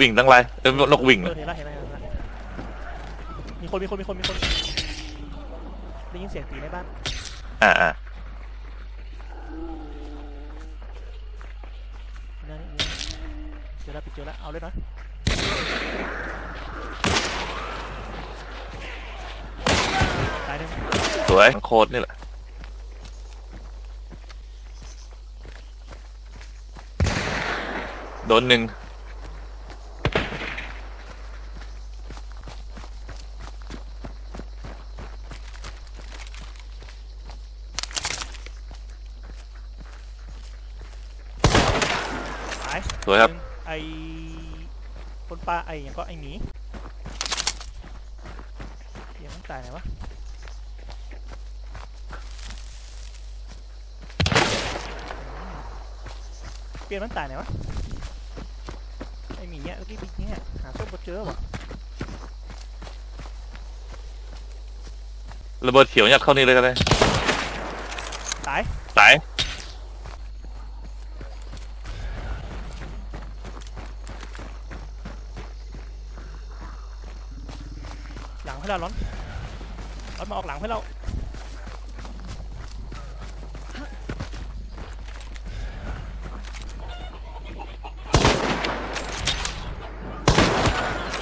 วิ่งตั้งไรเออนกวิ่งเออเห็นแล้วเห็นแล้วเห็นแล้วมีคนมีคนมีคนมีคนได้ยินเสียงตีในบ้านอ่าอ่านั่นนี่เจอแล้วปิดเจอแล้วเอาเลยนะตายหนึ่งสวยโคตรนี่แหละโดนหนึ่งายสวยครับหนึ่งไอคนปลาไออย่างก็ไอหมีเดี๋ยวมันตายไหนวะเปลี่ยนมันตายไหนวะไอหมีเนี่ยเมื่อกี้ปีเนี่ยหาส้มก็เจอวะระเบิดเขียวยัดเข้านี่เลยก็ได้ตายตาย หลัง ให้เราร้อนร้อนมาออกหลังให้เรา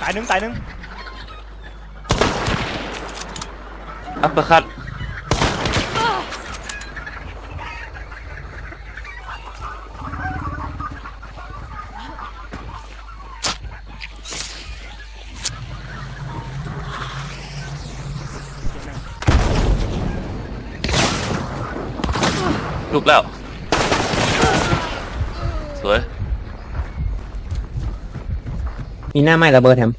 ตายหนึ่งตายหนึ่งอัปเปอร์คัต เจ็บหนึ่ง ลุกแล้ว สวย มีหน้าไม้ระเบิดแถม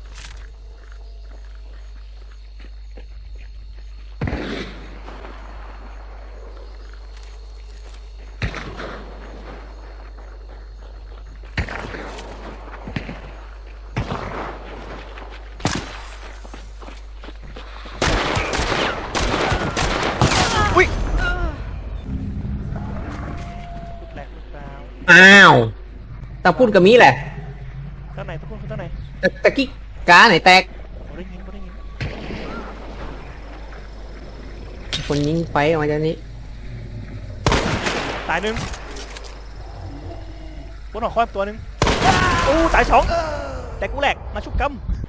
ลูกแหลกลูกดาว อ้าวตาพูดกับมีแหละข้างในทุกคนข้างในตะตะกี้กาไหนแตกผมได้ยินผมได้ยินคนยิงไฟออกมาจากนี้ตายหนึ่งบนหอกคว้าตัวหนึ่งอู้ตายสองแต่กูแหลกมาชุบกำ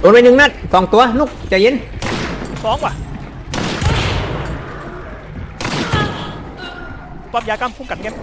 โดนไปหนึ่งนัดสองตัวลูกใจเย็นสองว่ะปั๊บยากำพุ่งกัดเงี้ย